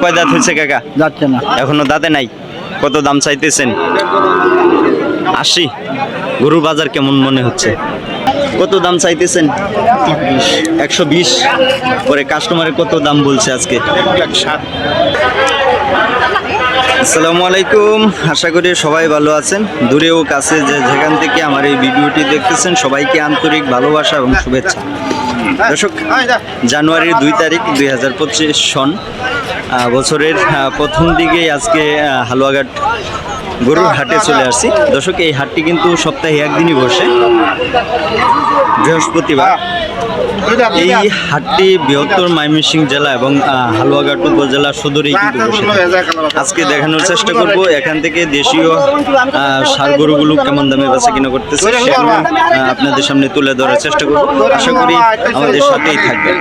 কয় দাঁত হয়েছে কাকা? যাচ্ছে না। এখনও দাঁতে নাই? কত দাম চাইতেছেন? আশি। গরুর বাজার কেমন মনে হচ্ছে? কত দাম চাইতেছেন? একশো বিশ। পরে কাস্টমারের কত দাম বলছে আজকে? আসসালামু আলাইকুম। আশা করি সবাই ভালো আছেন। দূরে ও কাছে যে যেখান থেকে আমার এই ভিডিওটি দেখতেছেন সবাইকে আন্তরিক ভালোবাসা এবং শুভেচ্ছা। দর্শক জানুয়ারির দুই তারিখ দুই হাজার পঁচিশ সন বছরের প্রথম দিকেই আজকে হালুয়াঘাট গরুর হাটে চলে আসছি। দর্শক এই হাটটি কিন্তু সপ্তাহে একদিনই বসে। বৃহস্পতিবার। এই হাটটি বৃহত্তর ময়মনসিংহ জেলা এবং হালুয়াঘাট উপজেলা সদরেই কিন্তু আজকে দেখানোর চেষ্টা করব এখান থেকে দেশীয় ষাঁড় গরুগুলো কেমন দামে বেচা কিনা করতেছে সেগুলো আপনাদের সামনে তুলে ধরার চেষ্টা করব। আশা করি আমাদের সাথেই থাকবেন।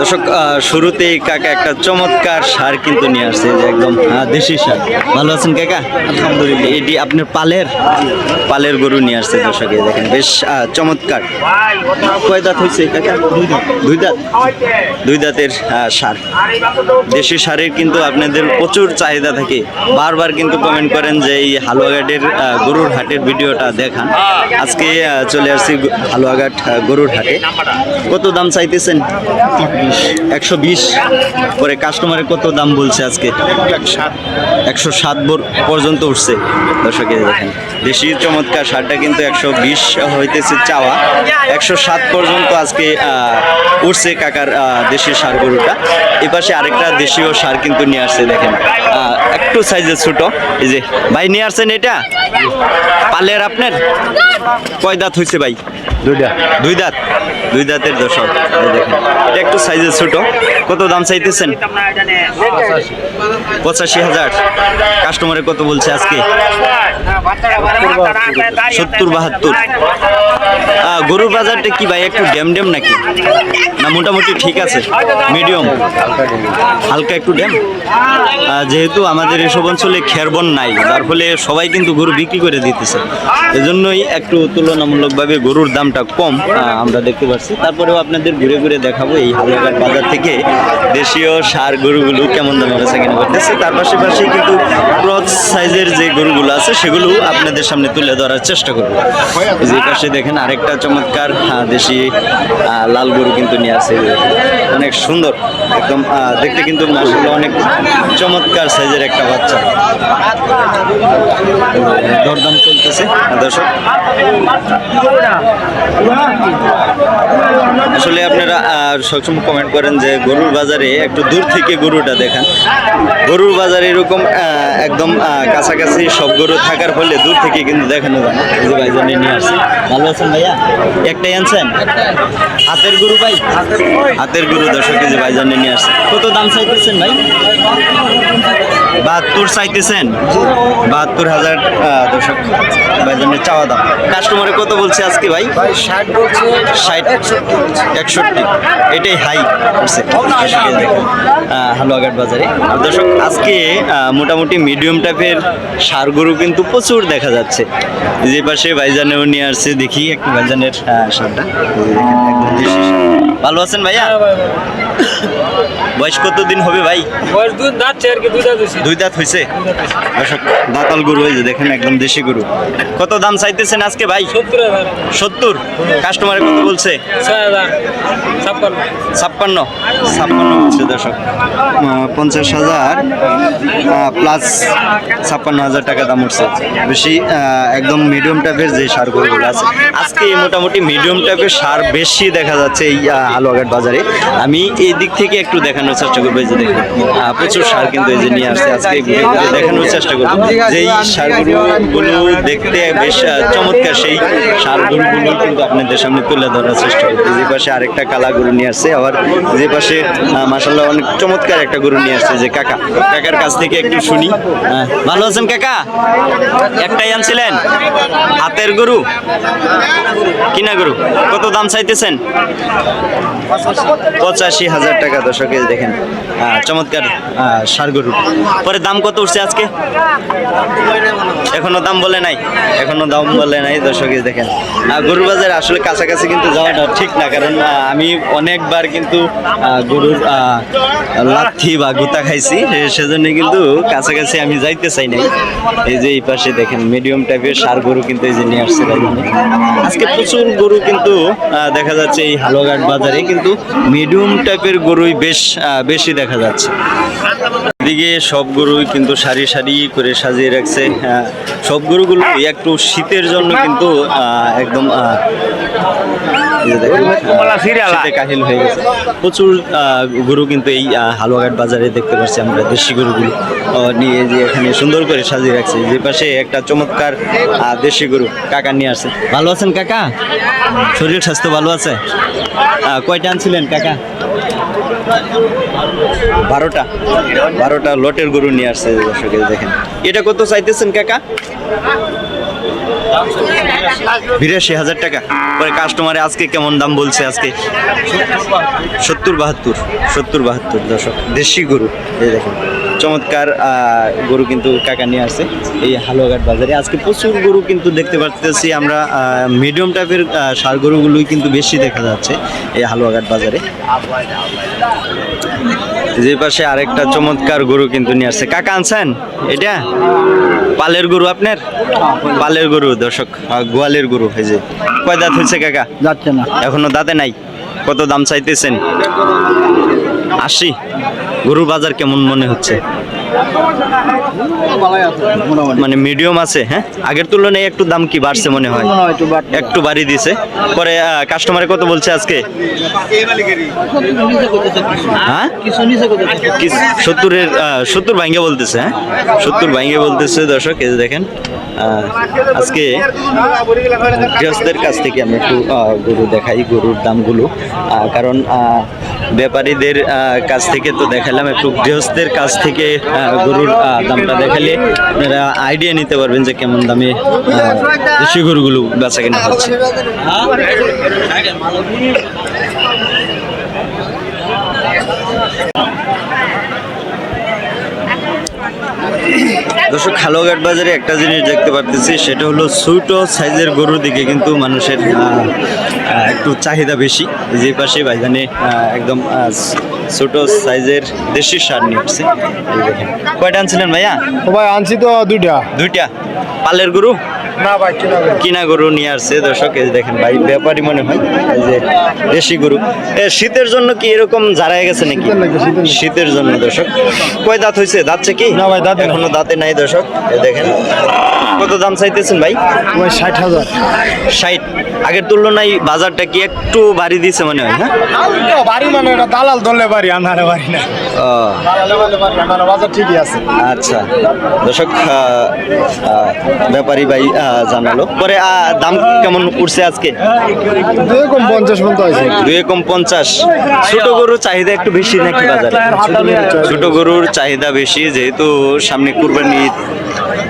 দর্শক শুরুতেই কাকা একটা চমৎকার সার কিন্তু নিয়ে আসছে যে একদম দেশি সার। ভালো আছেন কাকা? আলহামদুলিল্লাহ। এটি আপনার পালের পালের গরু নিয়ে আসছে দর্শক দেখেন বেশ চমৎকার। কয় দাঁত হয়েছে কাকা? দুই দাঁত। দুই দাঁত? দুই দাঁতের সার। দেশি সারের কিন্তু আপনাদের প্রচুর চাহিদা থাকে। বারবার কিন্তু কমেন্ট করেন যে এই হালুয়াঘাটের গরুর হাটের ভিডিওটা দেখান। আজকে চলে আসছি হালুয়াঘাট গরুর হাটে। কত দাম চাইতেছেন? একশো বিশ পরে কাস্টমারের কত দাম বলছে আজকে? একশো সাত পর্যন্ত উঠছে। দর্শকে দেখেন দেশি চমৎকার সারটা কিন্তু একশো বিশ হইতেছে চাওয়া। একশো সাত পর্যন্ত আজকে উঠছে কাকার আহ, দেশি সার গরুটা এ পাশে আরেকটা দেশীয় সার কিন্তু নিয়ে আসছে দেখেন। একটু সাইজের ছোট। এই যে ভাই নিয়ে আসছেন এটা? পালের আপনার? কয় দাঁত হয়েছে ভাই? দুইটা দুই দাঁত? দুই দাঁতের দর্শক। এটা একটু সাইজের ছোট। কত দাম চাইতেছেন? পঁচাশি হাজার। কাস্টমারে কত বলছে আজকে? সত্তর, বাহাত্তর। গরুর বাজারটা কি ভাই, একটু ড্যাম ড্যাম নাকি? না, মোটামুটি ঠিক আছে? মিডিয়াম? হালকা একটু ড্যাম? যেহেতু আমাদের এসব অঞ্চলে খেরবন নাই, যার ফলে সবাই কিন্তু গরু বিক্রি করে দিতেছে। এজন্যই একটু তুলনামূলকভাবে গরুর দামটা কম আমরা দেখতে পাচ্ছি। তারপরেও আপনাদের ঘুরে ঘুরে দেখাবো এই হালুয়াঘাট বাজার থেকে দেশীয় সার গরুগুলো কেমন দামে বেচা কিনা করতেছে। তার পাশাপাশি কিন্তু ক্রস সাইজের যে গরুগুলো আছে, সেগুলো আপনাদের সামনে তুলে ধরার চেষ্টা করব। যে পাশে দেখেন আরেকটা চমৎকার দেশি লাল গরু কিন্তু নিয়ে আসে। অনেক সুন্দর, একদম দেখতে কিন্তু মাসাল্লাহ অনেক চমৎকার সাইজের একটা বাচ্চা। দরদাম চলতেছে, দর্শক। আসলে আপনারা সবসময় কমেন্ট করেন যে গরুর বাজারে একটু দূর থেকে গরুটা দেখান। গরুর বাজারে এরকম একদম কাছাকাছি সব গরু থাকার ফলে দূর থেকে কিন্তু দেখানো যায়। না এই যে ভাইজানি নিয়ে আসছে। ভালো আছেন ভাইয়া? একটাই আনছেন? হাতের গরু ভাই? হাতের গরু দর্শক, এই যে ভাইজানি নিয়ে আসছে। কত দাম চাইতেছেন ভাই? বাহাত্তর চাইতেছেন? বাহাত্তর হাজার দর্শক, ভাইজানের চাওয়া দাম। কাস্টমারে কত বলছে আজকে ভাই? ষাট বলছে ষাট একষট্টি এটাই হাই করছে হালুয়াঘাট বাজারে। দর্শক আজকে মোটামুটি মিডিয়াম টাইপের সার গরু কিন্তু প্রচুর দেখা যাচ্ছে। যে পাশে ভাইজানেও নিয়ে আসছে দেখি একটু ভাইজানের সারটা। ভালো আছেন ভাইয়া? বয়স কত দিন হবে ভাই? বয়স দুধ যাচ্ছে আর কি দুই দাঁত হয়েছে? দুই দাঁত হয়েছে? দর্শক দাঁতাল গরু হয়েছে দেখেন একদম দেশি গরু। কত দাম চাইতেছেন আজকে ভাই? সত্তর কাস্টমারে কত বলছে? ছাপ্পান্ন। ছাপ্পান্ন? ছাপ্পান্ন হচ্ছে দর্শক। পঞ্চাশ হাজার প্লাস ছাপ্পান্ন হাজার টাকা দাম উঠছে। বেশি একদম মিডিয়াম টাইপের যে সার গরুগুলো আছে। আজকে মোটামুটি মিডিয়াম টাইপের সার বেশি দেখা যাচ্ছে এই আহ, হালুয়াঘাট বাজারে। আমি এই দিক থেকে একটু দেখানোর চেষ্টা করব যে দেখুন। প্রচুর সার কিন্তু এই যে নিয়ে আসছে। আজকে ঘুরে ঘুরে দেখানোর চেষ্টা করব। যে এই সার দেখতে বেশ চমৎকার, সেই সার গরুগুলো কিন্তু আপনাদের সামনে তুলে ধরার চেষ্টা করব। যে পাশে আরেকটা কালা গরু নিয়ে আসছে। আবার যে পাশে মাসাল্লাহ অনেক চমৎকার একটা গরু নিয়ে আসছে যে কাকা। কাকার কাছ থেকে একটু শুনি। ভালো আছেন কাকা? একটাই আনছিলেন? হাতের গরু? কিনা গরু? কত দাম চাইতেছেন? পঁচাশি। হাজার টাকা দর্শকে দেখেন চমৎকার আহ, ষাড় গরু। পরে দাম কত উঠছে আজকে? এখনও দাম বলে নাই এখনও দাম বলে নাই দর্শক দেখেন গরুর বাজারে আসলে কাছাকাছি কিন্তু যাওয়াটা ঠিক না কারণ আমি অনেকবার কিন্তু গরুর লাথি বা গুতা খাইছি সেজন্য কিন্তু কাছাকাছি আমি যাইতে চাই নাই। এই যে এই পাশে দেখেন মিডিয়াম টাইপের সার গরু কিন্তু এই যে নিয়ে আসছে আজকে প্রচুর গরু কিন্তু দেখা যাচ্ছে এই হালুয়াঘাট বাজারে কিন্তু মিডিয়াম টাইপের গরুই বেশ বেশি দেখা যাচ্ছে। এদিকে সব গরুই কিন্তু সারি সারি করে সাজিয়ে রাখছে। সব গরুগুলো একটু শীতের জন্য কিন্তু একদম কাহিল হয়ে গেছে। প্রচুর গরু কিন্তু এই হালুয়াঘাট বাজারে দেখতে পাচ্ছি আমরা দেশি গরুগুলো নিয়ে যে এখানে সুন্দর করে সাজিয়ে রাখছে। যে পাশে একটা চমৎকার দেশি গরু কাকা নিয়ে আসছে। ভালো আছেন কাকা? শরীর স্বাস্থ্য ভালো আছে? কয়টা আনছিলেন কাকা? বারোটা? বারোটা লটের গরু নিয়ে আসছে দর্শকের দেখেন। এটা কত চাইতেছেন কাকা? বিরাশি হাজার টাকা। পরে কাস্টমারে আজকে কেমন দাম বলছে আজকে? সত্তর বাহাত্তর। সত্তর বাহাত্তর দশক দেশি গরু। এই দেখেন, চমৎকার গরু কিন্তু কাকা নিয়ে আসছে এই হালুয়াঘাট বাজারে। আজকে প্রচুর গরু কিন্তু দেখতে পাচ্তেছি আমরা মিডিয়াম টাইপের সার গরুগুলোই কিন্তু বেশি দেখা যাচ্ছে এই হালুয়াঘাট বাজারে। যে পাশে আরেকটা চমৎকার গরু কিন্তু নিয়ে আসছে। কাকা আনছেন? এটা? পালের গরু আপনার? পালের গরু দর্শক। গোয়ালের গরু হয়ে যে। কয় দাঁত হয়েছে কাকা? যাচ্ছে না। এখনও দাঁতে নাই? কত দাম চাইতেছেন? আসি গরুর বাজার কেমন মনে হচ্ছে? মানে মিডিয়াম আছে হ্যাঁ? আগের তুলনায় একটু দাম কি বাড়ছে মনে হয়? একটু বাড়তি। একটু বাড়ি দিছে। পরে কাস্টমারে কত বলছে আজকে? হ্যাঁ? সত্তরের সত্তর ভাঙ্গে বলতেছে হ্যাঁ? সত্তর ভাঙ্গে বলতেছে দর্শক এই দেখেন আজকে গৃহস্থের কাছ থেকে আমি একটু গরু দেখাই গরুর দামগুলো। কারণ ব্যাপারীদের কাছ থেকে তো দেখালাম একটু গৃহস্থের কাছ থেকে গরুর আহ, দামটা দেখালে আপনারা আইডিয়া নিতে পারবেন যে কেমন দামে দেশি গরুগুলো বেচা কেনা হচ্ছে। দর্শক খালোঘাট বাজারে একটা জিনিস দেখতে পারতেছি সেটা হলো ছোট সাইজের গরুর দিকে কিন্তু মানুষের একটু চাহিদা বেশি। যে পাশে ভাইজানে একদম ছোট সাইজের দেশি সার নিচ্ছে। কয়টা আনছিলেন ভাইয়া? ভাই আনছি তো দুইটা। দুইটা। পালের গরু? না ভাই কিনা কিনা গরু নিয়ে আসছে দর্শক এই দেখেন ভাই ব্যাপারী মনে হয় এই যে দেশি গরু। এ শীতের জন্য কি এরকম জারায় গেছে নাকি? শীতের জন্য দর্শক। কয় দাঁত হয়েছে দাঁতছে কি? না ভাই, দাঁত এখনও দাঁতে নাই দর্শক। দেখেন। কত দাম চাইতেছেন ভাই? ষাট হাজার। ষাট। আগের তুলনায় বাজারটা কি একটু বাড়ি দিছে মনে হয় হ্যাঁ? বাড়ি মানে এটা দালাল ধরলে বাড়ি আন্ধারে বাড়ি না। বাজার ঠিকই আছে। আচ্ছা। দর্শক ব্যাপারী ভাই জানালো। পরে দাম কেমন উঠছে আজকে? এরকম পঞ্চাশ পর্যন্ত আছে দুই কম পঞ্চাশ। ছোট গরুর চাহিদা একটু বেশি নাকি বাজারে? ছোট গরুর চাহিদা। বেশি যেহেতু সামনে কুরবানি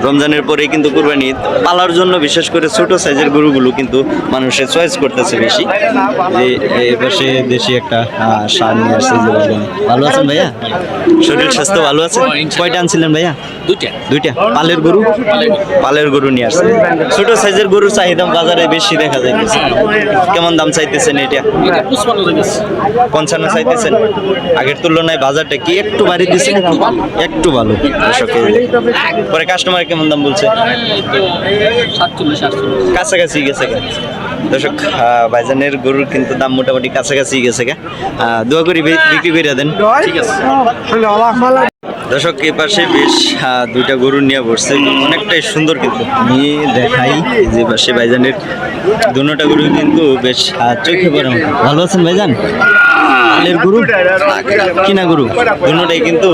রমজানের পরে কিন্তু কুরবানি পালার জন্য বিশেষ করে ছোট সাইজের গরুগুলো কিন্তু মানুষের চয়েস করতেছে বেশি। যে এই পাশে দেশি একটা ষাঁড় নিয়ে আসছে ভালো আছেন ভাইয়া? শরীর স্বাস্থ্য ভালো আছে? কয়টা আনছিলেন ভাইয়া? দুইটা। দুইটা। পালের গরু? পালের গরু। নিয়ে আসছে। ছোট সাইজের গরুর চাহিদা বাজারে বেশি দেখা যাইতেছে। কেমন দাম চাইতেছেন এটা? এটা পঞ্চান্ন চাইতেছেন? আগের তুলনায় বাজারটা কি একটু বাড়ি দিচ্ছে একটু ভালো। পরে কাস্টমার কেমন দাম বলছে? কাছাকাছি গেছে দর্শক ভাইজানের গরুর কিন্তু দাম মোটামুটি কাছাকাছি গেছে গা। দোয়া করি বিক্রি করে দেন। ঠিক আছে। দর্শক এই পাশে বেশ আহ, দুইটা গরু নিয়ে বসছে। অনেকটাই সুন্দর কিন্তু। নিয়ে দেখাই এই যে পাশে ভাইজানের দুটা গরু কিন্তু বেশ চোখে পড়ে ভালো আছেন ভাইজান? পালের গরু? কিনা গরু? দুটাই কিন্তু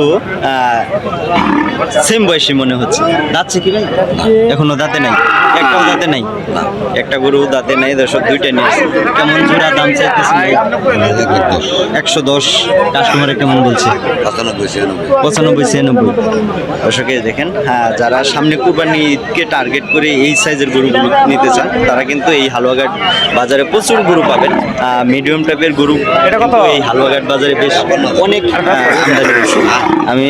সেম বয়সী মনে হচ্ছে। দাঁতছে কি ভাই? এখনও দাঁতে নাই। একটাও দাঁতে নাই? একটা গরু দাঁতে নাই দর্শক দুইটা নিয়ে। কেমন জোড়া দাম চাইতেছে একশো দশ। কাস্টমারে কেমন বলছে? পঁচানব্বই ছিয়ানব্বই। দর্শকে দেখেন হ্যাঁ যারা সামনে কুরবানি ঈদকে টার্গেট করে এই সাইজের গরুগুলো নিতে চান তারা কিন্তু এই হালুয়াঘাট বাজারে প্রচুর গরু পাবেন। মিডিয়াম টাইপের গরু এই হালুয়াঘাট বাজারে বেশ অনেক আমদানি আমি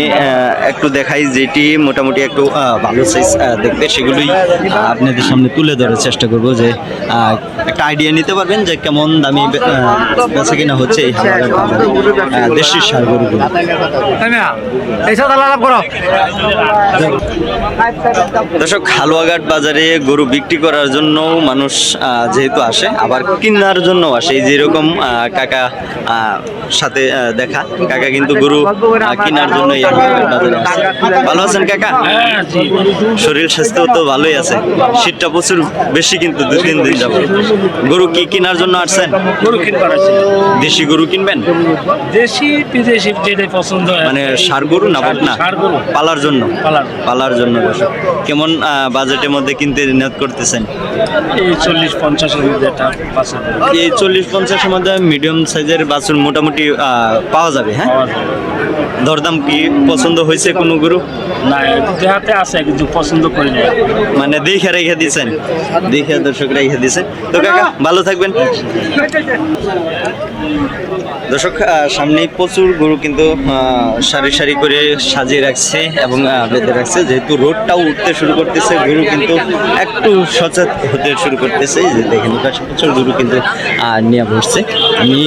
একটু দেখাই যেটি মোটামুটি একটু ভালো সাইজ দেখতে সেগুলোই আপনাদের সামনে তুলে ধরার চেষ্টা করব যে একটা আইডিয়া নিতে পারবেন যে কেমন দামি বেচা কিনা হচ্ছে এই হালুয়াঘাট বাজারে আহ, দেশি সার গরুগুলো। দর্শক হালুয়াঘাট বাজারে গরু বিক্রি করার জন্য মানুষ যেহেতু আসে আবার কেনার জন্য আসে। এই যেরকম কাকা সাথে দেখা কাকা কিন্তু গরু কেনার জন্য এই হালুয়াঘাট বাজারে আসে। ভালো আছেন কাকা? শরীর স্বাস্থ্য তো ভালোই আছে। শীতটা প্রচুর বেশি কিন্তু দু তিন দিন যাব গরু কি কেনার জন্য আসছেন? গরু কিনবার আছে দেশি গরু কিনবেন? দেশি বিদেশি যেটাই পছন্দ হয় মানে সার গরু না বকনা ষাঁড় গরু। পালার জন্য? পালার। জন্য কেমন বাজেটের মধ্যে কিনতে নিয়ত করতেছেন? এই চল্লিশ পঞ্চাশের মধ্যে একটা এই চল্লিশ পঞ্চাশের মধ্যে মিডিয়াম সাইজের বাছুর মোটামুটি পাওয়া যাবে হ্যাঁ। দরদাম কি পছন্দ হয়েছে কোনো গরু? না দেহাতে আছে কিন্তু পছন্দ করি না মানে দেখে রেখে দিয়েছেন। দেখে দর্শক রেখে দিয়েছেন। তো কাকা ভালো থাকবেন। দর্শক আহ, সামনেই প্রচুর গরু কিন্তু সারি সারি করে সাজিয়ে রাখছে এবং বেঁধে রাখছে। যেহেতু রোডটাও উঠতে শুরু করতেছে গরু কিন্তু একটু সচেত হতে শুরু করতেছে। যে দেখেন প্রচুর গরু কিন্তু নিয়ে বসছে। আমি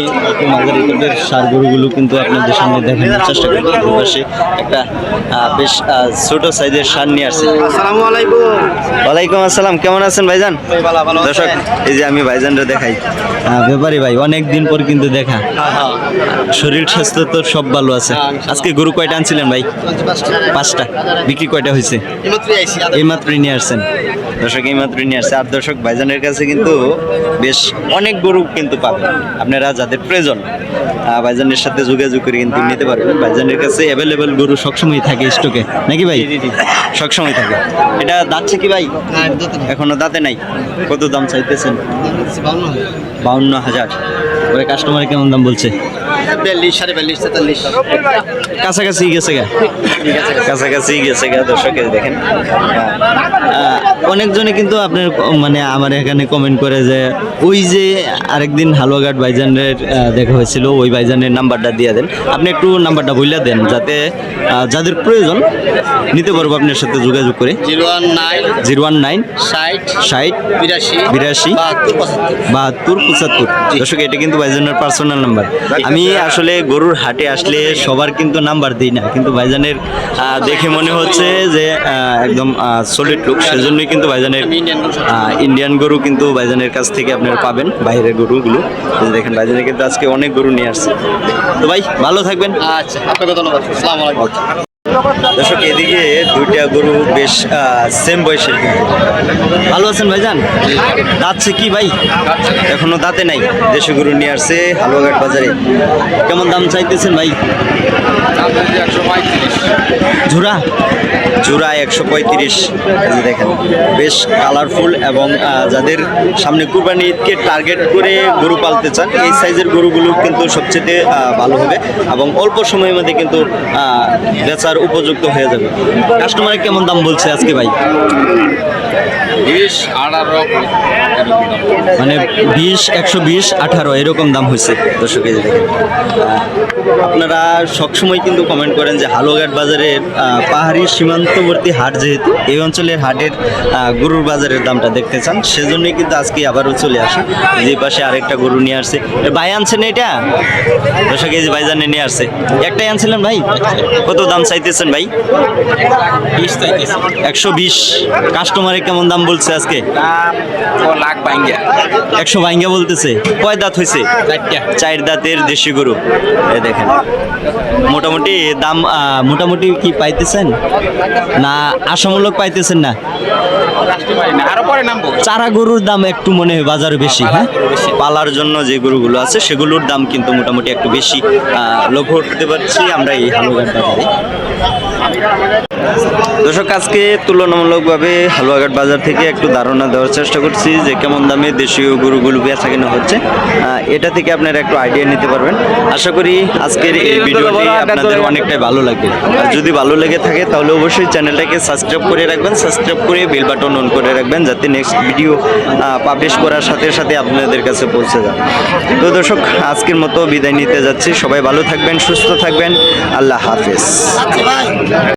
কোটের সার গরুগুলো কিন্তু আপনাদের সামনে দেখানোর চেষ্টা করব। পাশে একটা বেশ ছোট সাইজের সার নিয়ে আসছে। আসসালামু আলাইকুম। ওয়ালাইকুম আসসালাম কেমন আছেন ভাইজান? দর্শক এই যে আমি ভাইজানরা দেখাই। ব্যাপারী ভাই অনেক দিন পর কিন্তু দেখা। শরীর স্বাস্থ্য তো সব ভালো আছে। আজকে গরু কয়টা আনছিলেন ভাই? পাঁচটা। বিক্রি কয়টা হয়েছে? এই মাত্রই নিয়ে আসছেন? দর্শক এই মাত্রই নিয়ে আসছে। আর দর্শক ভাইজানের কাছে কিন্তু বেশ অনেক গরু কিন্তু পাবেন। আপনারা যাদের প্রয়োজন ভাইজানের সাথে যোগাযোগ করে কিন্তু নিতে পারবেন। ভাইজানের কাছে অ্যাভেলেবেল গরু সবসময় থাকে স্টকে নাকি ভাই? সবসময় থাকে। এটা দাঁতছে কি ভাই? এখনও দাঁতে নাই। কত দাম চাইতেছেন? বাউন্ন হাজার। ওরে কাস্টমার কেমন দাম বলছে? বিয়াল্লিশ সাড়ে বিয়াল্লিশ তেতাল্লিশ। কাছাকাছি গেছে গা। কাছাকাছি গেছে গা দর্শকে দেখেন। অনেকজনে কিন্তু আপনার মানে আমার এখানে কমেন্ট করে যে ওই যে আরেকদিন হালুয়াঘাট ভাইজানের আহ, দেখা হয়েছিল ওই বাইজানের নাম্বারটা দিয়ে দেন। আপনি একটু নাম্বারটা বইলা দেন যাতে যাদের প্রয়োজন নিতে পারব আপনার সাথে যোগাযোগ করে। Zero one nine zero one nine ষাট ষাট বিরাশি বিরাশি বাহাত্তর পঁচাত্তর। দর্শক এটা কিন্তু ভাইজানের পার্সোনাল নাম্বার আমি আসলে গরুর হাটে আসলে সবার কিন্তু নাম্বার দিই না। কিন্তু ভাইজানের দেখে মনে হচ্ছে যে একদম সলিড লুক। সেজন্যই কিন্তু ভাইজানের ইন্ডিয়ান গরু কিন্তু ভাইজানের কাছ থেকে আপনারা পাবেন বাইরের গরুগুলো। দেখেন ভাইজানের কিন্তু আজকে অনেক গরু নিয়ে আসছে। তো ভাই ভালো থাকবেন। আচ্ছা আপনাকে ধন্যবাদ। দর্শক, এদিকে দুইটা গরু বেশ সেম বয়সের ভালো আছেন ভাইজান? দাঁতছে কি ভাই? এখনও দাঁতে নাই। দেশি গরু নিয়ে আসছে হালুয়াঘাট বাজারে। কেমন দাম চাইতেছেন ভাই? ঝুরা? জোড়া একশো পঁয়ত্রিশ। দেখেন বেশ কালারফুল এবং যাদের সামনে কুরবানি ঈদকে টার্গেট করে গরু পালতে চান এই সাইজের গরুগুলো কিন্তু সবচেয়ে ভালো হবে এবং অল্প সময়ের মধ্যে কিন্তু বেচার উপযুক্ত হয়ে যাবে। কাস্টমারে কেমন দাম বলছে আজকে ভাই? বিশ আঠারো। মানে বিশ একশো বিশ আঠারো এরকম দাম হয়েছে দর্শক এই আপনারা সবসময় কিন্তু কমেন্ট করেন যে হালুয়াঘাট বাজারের পাহাড়ি সীমান্তবর্তী হাট যেহেতু এই অঞ্চলের হাটের গরুর বাজারের দামটা দেখতে চান সেজন্যই কিন্তু আজকে আবারও চলে আসে। যে পাশে আরেকটা গরু নিয়ে আসছে। ভাই আনছেন এটা? এই যে ভাইজানে নিয়ে আসছে। একটাই আনছিলেন ভাই? কত দাম চাইতেছেন ভাই? একশো বিশ। কাস্টমারে কেমন দাম বলছে আজকে? লাখ বাইঙ্গা একশো ভাইঙ্গা বলতেছে। কয় দাঁত হয়েছে চার দাঁতের দেশি গরু। দেখেন। মোটামুটি দাম মোটামুটি কি পাইতেছেন? না আশামূলক পাইতেছেন না? চারা গরুর দাম একটু মনে হয় বাজারে বেশি হ্যাঁ? পালার জন্য যে গরুগুলো আছে সেগুলোর দাম কিন্তু মোটামুটি একটু বেশি লক্ষ্য করতে পারছি। আমরা এই হালুঘাট বাজারে দর্শক, আজকে তুলনামূলকভাবে হালুয়াঘাট বাজার থেকে একটু ধারণা দেওয়ার চেষ্টা করছি যে কেমন দামে দেশীয় গরুগুলো বেচা কেনা হচ্ছে। এটা থেকে আপনারা একটু আইডিয়া নিতে পারবেন। আশা করি আজকের এই ভিডিওটি আপনাদের অনেকটাই ভালো লাগবে আর যদি ভালো লেগে থাকে, তাহলে অবশ্যই চ্যানেলটাকে সাবস্ক্রাইব করে রাখবেন। সাবস্ক্রাইব করে বেল বাটন অন করে রাখবেন, যাতে নেক্সট ভিডিও পাবলিশ করার সাথে সাথে আপনাদের কাছে পৌঁছে যায়। তো দর্শক, আজকের মতো বিদায় নিতে যাচ্ছি। সবাই ভালো থাকবেন, সুস্থ থাকবেন। আল্লাহ হাফেজ।